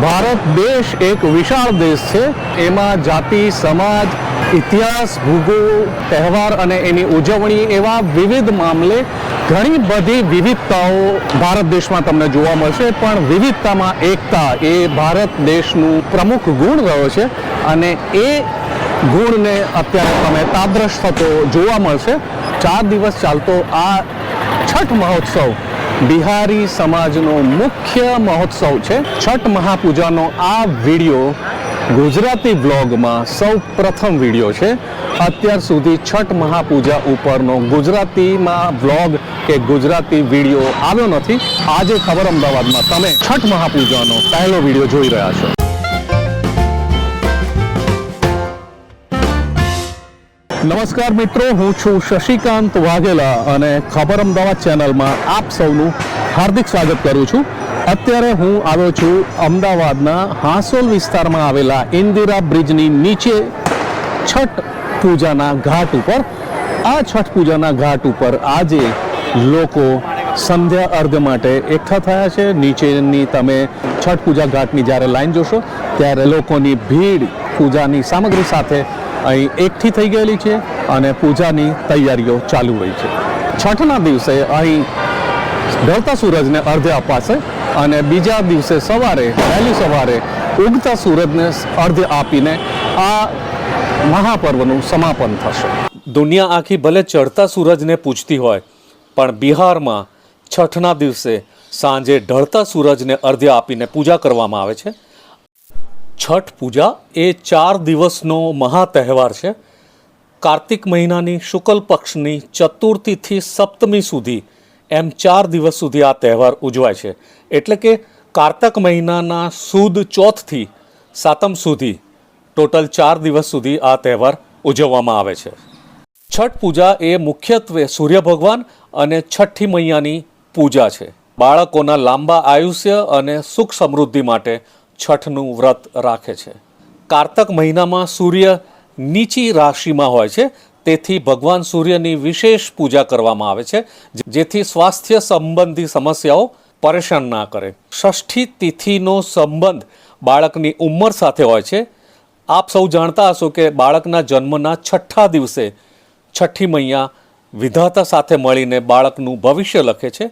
ભારત દેશ એક વિશાળ દેશ છે. એમાં જાતિ, સમાજ, ઇતિહાસ, ભૂગોળ, તહેવાર અને એની ઉજવણી એવા વિવિધ મામલે ઘણી બધી વિવિધતાઓ ભારત દેશમાં તમને જોવા મળશે. પણ વિવિધતામાં એકતા એ ભારત દેશનું પ્રમુખ ગુણ રહ્યો છે અને એ ગુણને અત્યારે તમે તાદ્રશ થતો જોવા મળશે. ચાર દિવસ ચાલતો આ છઠ મહોત્સવ બિહારી સમાજનો મુખ્ય મહોત્સવ છે. છઠ મહાપૂજાનો આ વીડિયો ગુજરાતી બ્લોગમાં સૌ પ્રથમ વીડિયો છે. અત્યાર સુધી છઠ મહાપૂજા ઉપરનો ગુજરાતીમાં બ્લોગ કે ગુજરાતી વીડિયો આવ્યો નથી. આજે ખબર અમદાવાદમાં તમે છઠ મહાપૂજાનો પહેલો વીડિયો જોઈ રહ્યા છો. નમસ્કાર મિત્રો, હું છું શશિકાંત વાઘેલા અને ખબર અમદાવાદ ચેનલમાં આપ સૌનું હાર્દિક સ્વાગત કરું છું. અત્યારે હું આવ્યો છું અમદાવાદના હાંસોલ વિસ્તારમાં આવેલા ઇન્દિરા બ્રિજની નીચે છઠ પૂજાના ઘાટ ઉપર. આ છઠ પૂજાના ઘાટ ઉપર આજે લોકો સંધ્યા અર્ધ માટે એકઠા થયા છે. નીચેની તમે છઠ પૂજા ઘાટની જ્યારે લાઈન જોશો, ત્યારે લોકોની ભીડ પૂજાની સામગ્રી સાથે અહીં એકઠી થઈ ગયેલી છે અને પૂજાની તૈયારીઓ ચાલુ રહી છે. છઠના દિવસે અહીં ઢળતા સૂરજને અર્ધે અપાશે અને બીજા દિવસે સવારે, વહેલી સવારે ઉગતા સૂરજને અર્ધે આપીને આ મહાપર્વનું સમાપન થશે. દુનિયા આખી ભલે ચડતા સૂરજને પૂજતી હોય, પણ બિહારમાં છઠના દિવસે સાંજે ઢળતા સૂરજને અર્ધ્ય આપીને પૂજા કરવામાં આવે છે. છઠ પૂજા એ ચાર દિવસનો મહા તહેવાર છે. કાર્તિક મહિનાની શુક્લ પક્ષની ચતુર્થીથી સપ્તમી સુધી એમ ચાર દિવસ સુધી આ તહેવાર ઉજવાય છે. એટલે કે કારતક મહિનાના સુદ ચોથથી સાતમ સુધી ટોટલ ચાર દિવસ સુધી આ તહેવાર ઉજવવામાં આવે છે. છઠ પૂજા એ મુખ્યત્વે સૂર્ય ભગવાન અને છઠ્ઠી મૈયાની પૂજા છે. બાળકોના લાંબા આયુષ્ય અને સુખ સમૃદ્ધિ માટે છઠનું વ્રત રાખે છે. કાર્તક મહિનામાં સૂર્ય નીચી રાશિમાં હોય છે. તેથી ભગવાન સૂર્યની વિશેષ પૂજા કરવામાં આવે છે, જેથી સ્વાસ્થ્ય સંબંધી સમસ્યાઓ પરેશાન ના કરે. ષષ્ઠી તિથિનો સંબંધ બાળકની ઉંમર સાથે હોય છે. આપ સૌ જાણતા હશો કે બાળકના જન્મના છઠ્ઠા દિવસે છઠ્ઠી મૈયા વિધાતા સાથે મળીને બાળકનું ભવિષ્ય લખે છે.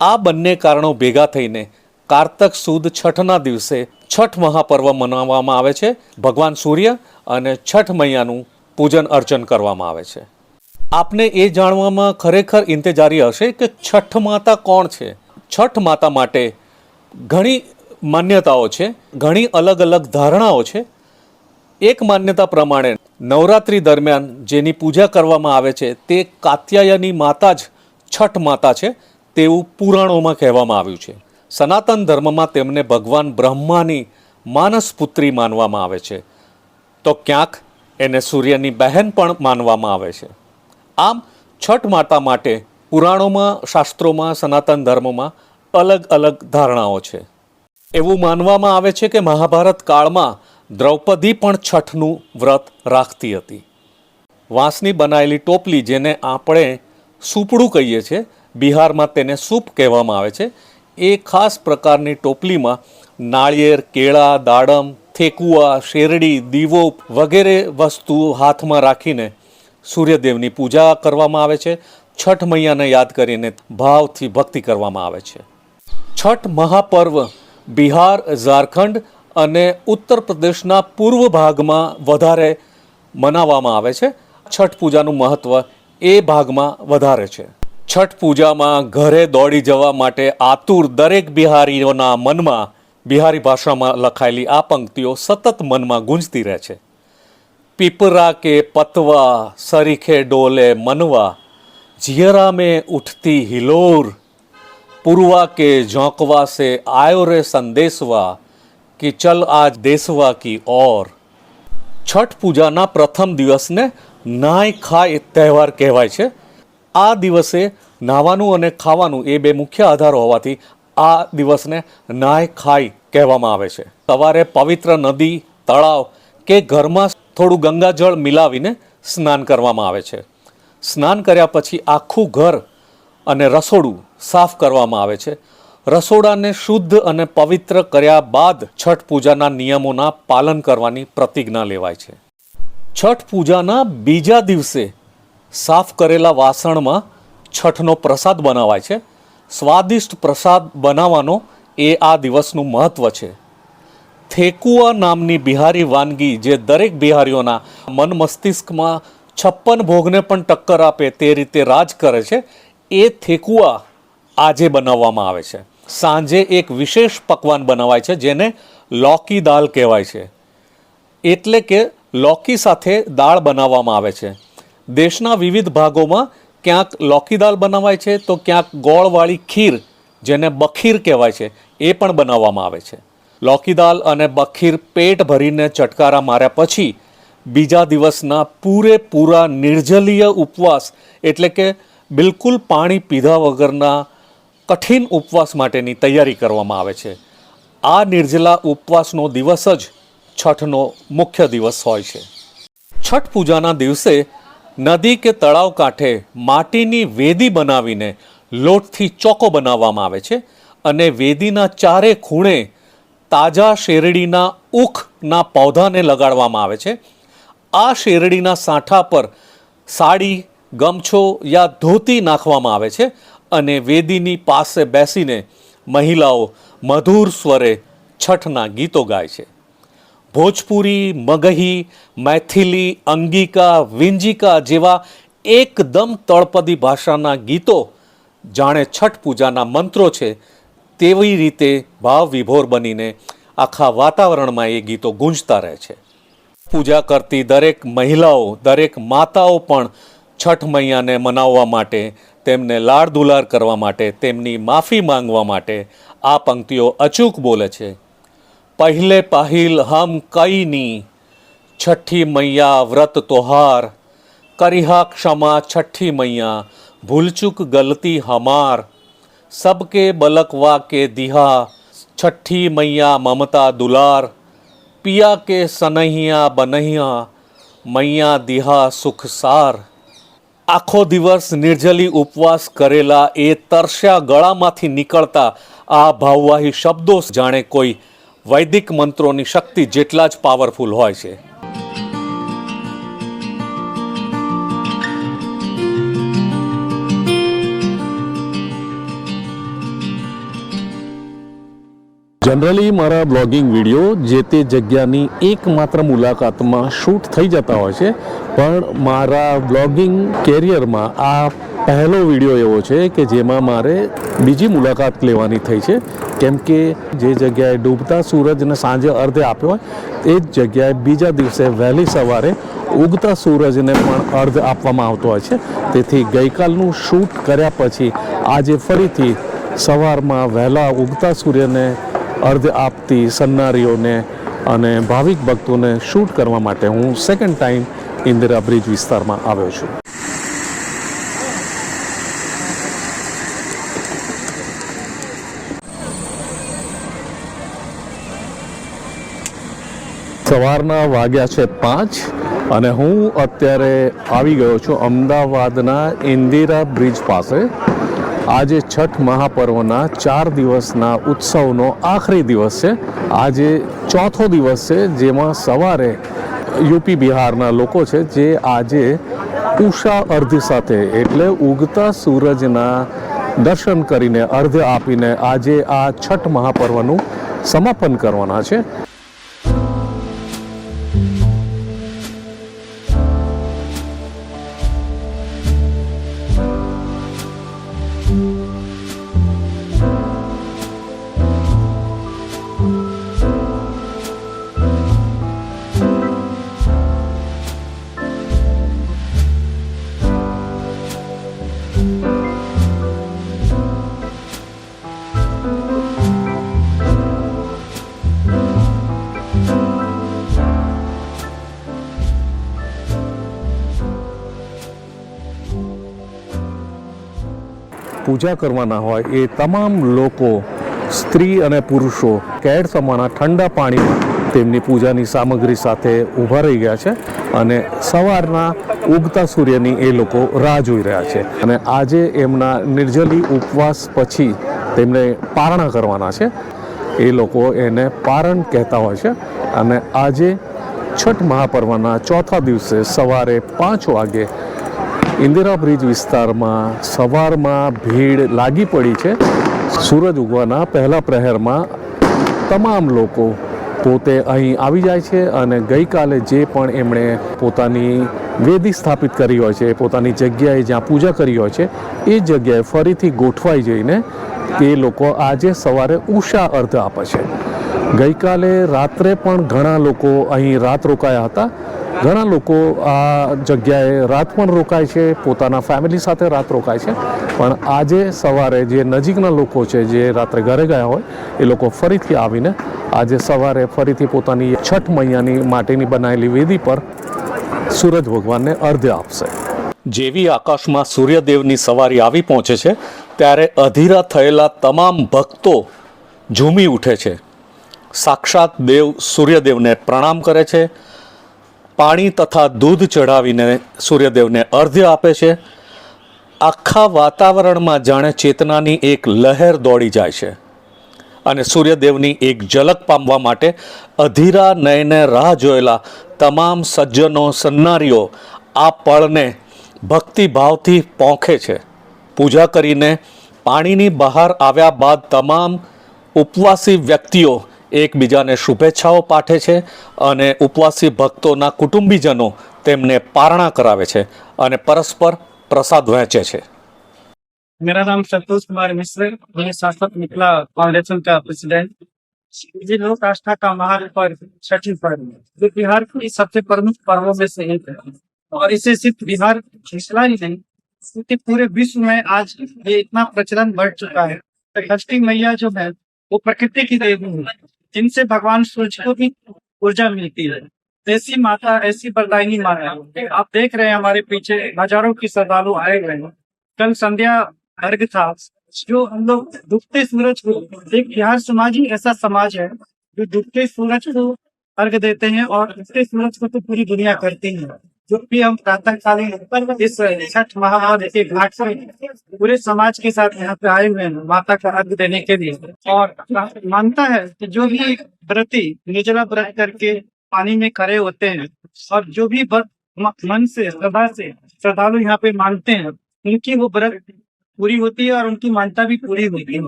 આ બંને કારણો ભેગા થઈને કાર્તક સુદ છઠના દિવસે છઠ મહાપર્વ મનાવવામાં આવે છે. ભગવાન સૂર્ય અને છઠ મૈયાનું પૂજન અર્ચન કરવામાં આવે છે. આપને એ જાણવામાં ખરેખર ઇંતજારી હશે કે છઠ માતા કોણ છે? છઠ માતા માટે ઘણી માન્યતાઓ છે, ઘણી અલગ અલગ ધારણાઓ છે. એક માન્યતા પ્રમાણે નવરાત્રિ દરમિયાન જેની પૂજા કરવામાં આવે છે તે કાત્યાયની માતા જ છઠ માતા છે તેવું પુરાણોમાં કહેવામાં આવ્યું છે. સનાતન ધર્મમાં તેમને ભગવાન બ્રહ્માની માનસ પુત્રી માનવામાં આવે છે. તો ક્યાંક એને સૂર્યની બહેન પણ માનવામાં આવે છે. આમ છઠ માતા માટે પુરાણોમાં, શાસ્ત્રોમાં, સનાતન ધર્મમાં અલગ અલગ ધારણાઓ છે. એવું માનવામાં આવે છે કે મહાભારત કાળમાં દ્રૌપદી પણ છઠનું વ્રત રાખતી હતી. વાંસની બનાવેલી ટોપલી જેને આપણે સૂપડું કહીએ છીએ, બિહારમાં તેને સૂપ કહેવામાં આવે છે. એ ખાસ પ્રકારની ટોપલીમાં નાળિયેર, કેળા, દાડમ, થેકુઆ, શેરડી દીવો વગેરે વસ્તુઓ હાથમાં રાખીને સૂર્યદેવની પૂજા કરવામાં આવે છે. છઠ મૈયાને યાદ કરીને ભાવથી ભક્તિ કરવામાં આવે છે. છઠ મહાપર્વ બિહાર, ઝારખંડ અને ઉત્તર પ્રદેશના પૂર્વ ભાગમાં વધારે મનાવવામાં આવે છે. છઠ પૂજાનું મહત્ત્વ એ ભાગમાં વધારે છે. છઠ પૂજામાં ઘરે દોડી જવા માટે આતુર દરેક બિહારીઓના મનમાં બિહારી ભાષામાં લખાયેલી આ પંક્તિઓ સતત મનમાં ગુંજતી રહે છે. પીપરા કે પતવા, સરીખે ડોલે મનવા, જિયરા મે ઉઠતી હિલોર, પૂર્વા કે ઝોંકવા સે આયો રે સંદેશવા, કે ચલ આ દેશવા કી ઓર. છઠ પૂજાના પ્રથમ દિવસને નાય ખાય તહેવાર કહેવાય છે. આ દિવસે નાહવાનું અને ખાવાનું એ બે મુખ્ય આધાર હોવાથી આ દિવસને નાય ખાય કહેવામાં આવે છે. સવારે પવિત્ર નદી, તળાવ કે ઘરમાં થોડું ગંગાજળ મિલાવીને સ્નાન કરવામાં આવે છે. સ્નાન કર્યા પછી આખું ઘર અને રસોડું સાફ કરવામાં આવે છે. રસોડાને શુદ્ધ અને પવિત્ર કર્યા બાદ છઠ પૂજાના નિયમોના પાલન કરવાની પ્રતિજ્ઞા લેવાય છે. છઠ પૂજાના બીજા દિવસે સાફ કરેલા વાસણમાં છઠનો પ્રસાદ બનાવાય છે. સ્વાદિષ્ટ પ્રસાદ બનાવવાનો એ આ દિવસનું મહત્ત્વ છે. થેકુઆ નામની બિહારી વાનગી જે દરેક બિહારીઓના મન મસ્તિષ્કમાં છપ્પન ભોગને પણ ટક્કર આપે તે રીતે રાજ કરે છે, એ થેકુઆ આજે બનાવવામાં આવે છે. સાંજે એક વિશેષ પકવાન બનાવાય છે, જેને લોકી દાલ કહેવાય છે. એટલે કે લોકી સાથે દાળ બનાવવામાં આવે છે. દેશના વિવિધ ભાગોમાં ક્યાંક લોકી દાળ બનાવાય છે, તો ક્યાંક ગોળવાળી ખીર, જેને બખીર કહેવાય છે, એ પણ બનાવવામાં આવે છે. લોકી દાલ અને બખીર પેટ ભરીને ચટકારા માર્યા પછી બીજા દિવસના પૂરેપૂરા નિર્જલીય ઉપવાસ, એટલે કે બિલકુલ પાણી પીધા વગરના કઠિન ઉપવાસ માટેની તૈયારી કરવામાં આવે છે. આ નિર્જલા ઉપવાસનો દિવસ જ છઠનો મુખ્ય દિવસ હોય છે. છઠ પૂજાના દિવસે નદી કે તળાવ કાંઠે માટીની વેદી બનાવીને લોટથી ચોકો બનાવવામાં આવે છે અને વેદીના ચારે ખૂણે તાજા શેરડીના ઉખના પૌધાને લગાડવામાં આવે છે. આ શેરડીના સાંઠા પર સાડી, ગમછો યા ધોતી નાખવામાં આવે છે અને વેદીની પાસે બેસીને મહિલાઓ મધુર સ્વરે છઠના ગીતો ગાય છે. ભોજપુરી, મગહી, મૈથિલી, અંગિકા, વિંજિકા જેવા એકદમ તળપદી ભાષાના ગીતો જાણે છઠ પૂજાના મંત્રો છે, તેવી રીતે ભાવ વિભોર બનીને આખા વાતાવરણમાં એ ગીતો ગુંજતા રહે છે. પૂજા કરતી દરેક મહિલાઓ, દરેક માતાઓ પણ છઠ મૈયાને મનાવવા માટે, તેમને લાડ દુલાર કરવા માટે, તેમની માફી માંગવા માટે આ પંક્તિઓ અચૂક બોલે છે. પહેલે પાહિલ હમ કઈની છઠ્ઠી મૈયા વ્રત તોહાર કરિહા ક્ષમા છઠ્ઠી મૈયા ભૂલચૂક ગલતી હમાર સબકે બલકવા કે દિહા છઠ્ઠી મૈયા મમતા દુલાર પિયા કે સનહિયા બનહિયા મૈયા દિહા સુખ સાર આખો દિવસ નિર્જલી ઉપવાસ કરેલા એ તરસ્યા ગળામાંથી નીકળતા આ ભાવવાહી શબ્દો જાણે કોઈ વૈદિક મંત્રોની શક્તિ જેટલા જ પાવરફુલ હોય છે. જનરલી મારા બ્લોગિંગ વીડિયો જે તે જગ્યાની એકમાત્ર મુલાકાતમાં શૂટ થઈ જતા હોય છે, પણ મારા બ્લોગિંગ કેરિયરમાં આ પહેલો વીડિયો એવો છે કે જેમાં મારે બીજી મુલાકાત લેવાની થઈ છે. કેમ કે જે જગ્યાએ ડૂબતા સૂરજને સાંજે અર્ધે આપ્યો હોય, એ જ જગ્યાએ બીજા દિવસે વહેલી સવારે ઉગતા સૂરજને પણ અર્ધ આપવામાં આવતો હોય છે. તેથી ગઈકાલનું શૂટ કર્યા પછી આજે ફરીથી સવારમાં વહેલા ઉગતા સૂર્યને અર્ધ આપતી સન્નારીઓને અને ભાવિક ભક્તોને શૂટ કરવા માટે હું સેકન્ડ ટાઈમ ઇન્દિરા બ્રિજ વિસ્તારમાં આવ્યો છું. સવારના વાગ્યા છે પાંચ અને હું અત્યારે આવી ગયો છું અમદાવાદના ઇન્દિરા બ્રિજ પાસે. આજે છઠ મહાપર્વના ચાર દિવસના ઉત્સવનો આખરી દિવસ છે. આજે ચોથો દિવસ છે જેમાં સવારે યુપી બિહારના લોકો છે જે આજે ઉષા અર્ધ સાથે એટલે ઉગતા સૂરજના દર્શન કરીને અર્ધ આપીને આજે આ છઠ મહાપર્વનું સમાપન કરવાના છે. પૂજા કરવાના હોય એ તમામ લોકો, સ્ત્રી અને પુરુષો કેડ સમાના ઠંડા પાણીમાં તેમની પૂજાની સામગ્રી સાથે ઊભા રહી ગયા છે અને સવારના ઉગતા સૂર્યની એ લોકો રાહ જોઈ રહ્યા છે. અને આજે એમના નિર્જલી ઉપવાસ પછી તેમને પારણા કરવાના છે. એ લોકો એને પારણ કહેતા હોય છે અને આજે છઠ મહાપર્વના ચોથા દિવસે સવારે પાંચ વાગે ઇન્દિરા બ્રિજ વિસ્તારમાં સવારમાં ભીડ લાગી પડી છે. સૂરજ ઉગવાના પહેલા પ્રહેરમાં તમામ લોકો પોતે અહીં આવી જાય છે અને ગઈકાલે જે પણ એમણે પોતાની વેદી સ્થાપિત કરી હોય છે, પોતાની જગ્યાએ જ્યાં પૂજા કરી હોય છે, એ જગ્યાએ ફરીથી ગોઠવાઈ જઈને તે લોકો આજે સવારે ઉષા અર્ધ આપે છે. ગઈકાલે રાત્રે પણ ઘણા લોકો અહીં રાત રોકાયા હતા. ઘણા લોકો આ જગ્યાએ રાત પણ રોકાય છે, પોતાના ફેમિલી સાથે રાત રોકાય છે. પણ આજે સવારે જે નજીકના લોકો છે, જે રાત્રે ઘરે ગયા હોય, એ લોકો ફરીથી આવીને આજે સવારે ફરીથી પોતાની છઠ મૈયાની માટેની બનાવેલી વેદી પર સૂરજ ભગવાનને અર્ધ્ય આપશે. જેવી આકાશમાં સૂર્યદેવની સવારી આવી પહોંચે છે, ત્યારે અધીરા થયેલા તમામ ભક્તો ઝૂમી ઉઠે છે. સાક્ષાત દેવ સૂર્યદેવને પ્રણામ કરે છે. પાણી તથા દૂધ ચઢાવીને સૂર્યદેવને અર્ધ્ય આપે છે. આખા વાતાવરણમાં જાણે ચેતનાની એક લહેર દોડી જાય છે અને સૂર્યદેવની એક ઝલક પામવા માટે અધીરા નયને રાહ જોયેલા તમામ સજ્જનો, સન્નારીઓ આ પળને ભક્તિભાવથી પોંખે છે. પૂજા કરીને પાણીની બહાર આવ્યા બાદ તમામ ઉપવાસી વ્યક્તિઓ એકબીજાને શુભેચ્છાઓ પાઠે છે અને ઉપવાસી ભક્તોના કુટુંબીજનો તેમને પારણા કરાવે છે અને પરસ્પર પ્રસાદ વહેંચે છે मेरा नाम संतोष कुमार मिश्र मैं शासक मिथिला फाउंडेशन का प्रेसिडेंट जी लोक आस्था का महापर्व छठी पर्व जो बिहार की सबसे प्रमुख पर्वों में से एक है और इसे सिर्फ बिहार मिथिला ही नहीं क्योंकि पूरे विश्व में आज ये इतना प्रचलन बढ़ चुका है षष्ठी मैया जो है वो प्रकृति की देवी है जिनसे भगवान सूर्य को भी ऊर्जा मिलती है। ऐसी माता ऐसी वरदायिनी माता आप देख रहे हैं हमारे पीछे हज़ारों की श्रद्धालु आए हुए हैं। कल संध्या अर्घ था। जो हम लोग डूबते सूरज को एक बिहार समाज ही ऐसा समाज है, जो डूबते सूरज को अर्घ देते हैं और डूबते सूरज को तो पूरी दुनिया करती है। जो भी हम प्रातः कालीन इस छठ महापर्व के घाट से पूरे समाज के साथ यहाँ पे आए हुए हैं, माता का अर्घ देने के लिए। और मानता है कि जो भी व्रती निर्जला व्रत करके पानी में खड़े होते हैं, और जो भी व्रत मन से, श्रद्धा से श्रद्धालु यहाँ पे मानते हैं, उनकी वो व्रत पूरी होती है और उनकी मान्यता भी पूरी होती है।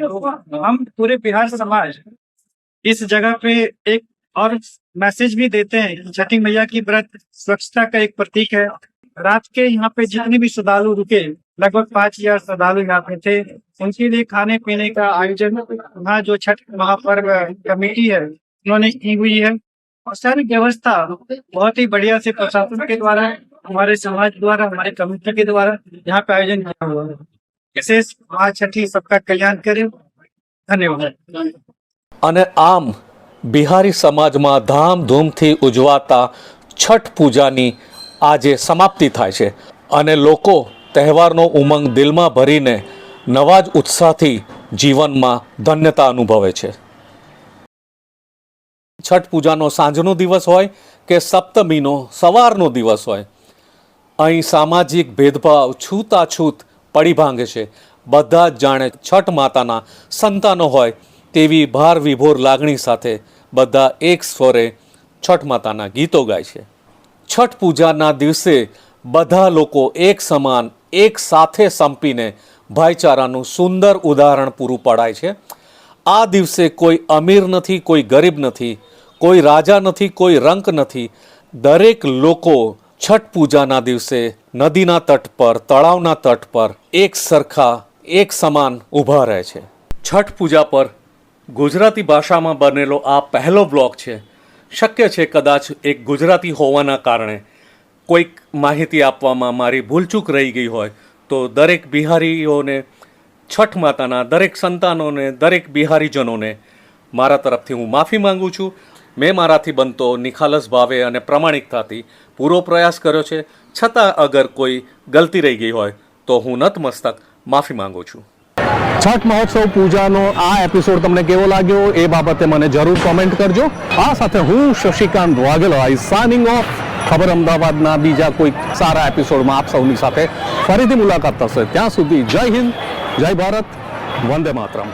तो हम पूरे बिहार समाज इस जगह पे एक और मैसेज भी देते हैं कि छठी मैया की व्रत स्वच्छता का एक प्रतीक है रात के यहाँ पे जितने भी श्रद्धालु रुके लगभग पांच हजार श्रद्धालु यहाँ पे थे उनके लिए खाने पीने का आयोजन यहाँ जो छठ महापर्व कमेटी है उन्होंने की हुई है और सारी व्यवस्था बहुत ही बढ़िया से प्रशासन के द्वारा हमारे समाज द्वारा हमारे कमेटी के द्वारा यहाँ पे आयोजन किया हुआ है विशेष महाछठी सबका कल्याण करे धन्यवाद અને આમ બિહારી સમાજમાં ધામધૂમથી ઉજવાતા છઠ પૂજાની આજે સમાપ્તિ થાય છે અને લોકો તહેવારનો ઉમંગ દિલમાં ભરીને નવા જ ઉત્સાહથી જીવનમાં ધન્યતા અનુભવે છે. છઠ પૂજાનો સાંજનો દિવસ હોય કે સપ્તમીનો સવારનો દિવસ હોય, અહીં સામાજિક ભેદભાવ છૂતાછૂત પડી ભાંગે છે. બધા જ જાણે છઠ માતાના સંતાનો હોય તેવી ભાર વિભોર લાગણી સાથે બધા એક સ્વરે છઠ માતાના ગીતો ગાય છે. છઠ પૂજાના દિવસે બધા લોકો એક સમાન, એક સાથે સંપીને ભાઈચારાનું સુંદર ઉદાહરણ પૂરું પડાય છે. આ દિવસે કોઈ અમીર નથી, કોઈ ગરીબ નથી, કોઈ રાજા નથી, કોઈ રંક નથી. દરેક લોકો છઠ પૂજાના દિવસે નદીના તટ પર, તળાવના તટ પર એક સરખા, એક સમાન ઊભા રહે છે. છઠ પૂજા પર ગુજરાતી ભાષામાં બનેલો આ પહેલો બ્લોગ છે. શક્ય છે કદાચ એક ગુજરાતી હોવાના કારણે. કોઈક માહિતી આપવામાં મારી ભૂલચૂક રહી ગઈ હોય તો દરેક બિહારીઓને, છઠ માતાના દરેક સંતાનોને, દરેક બિહારીજનોને મારા તરફથી હું માફી માંગુ છું. મેં મારાથી બનતો નિખાલસ ભાવે અને પ્રમાણિકતાથી પૂરો પ્રયાસ કર્યો છે. છતાં અગર કોઈ ગલતી રહી ગઈ હોય તો હું નતમસ્તક માફી માંગુ છું. છઠ મહોત્સવ પૂજાનો આ એપિસોડ તમને કેવો લાગ્યો એ બાબતે મને જરૂર કોમેન્ટ કરજો. આ સાથે હું Shashikant Vaghela I signing off ખબર અમદાવાદના બીજા કોઈક સારા એપિસોડમાં આપ સૌની સાથે ફરીથી મુલાકાત થશે. ત્યાં સુધી જય હિન્દ, જય ભારત, વંદે માતરમ.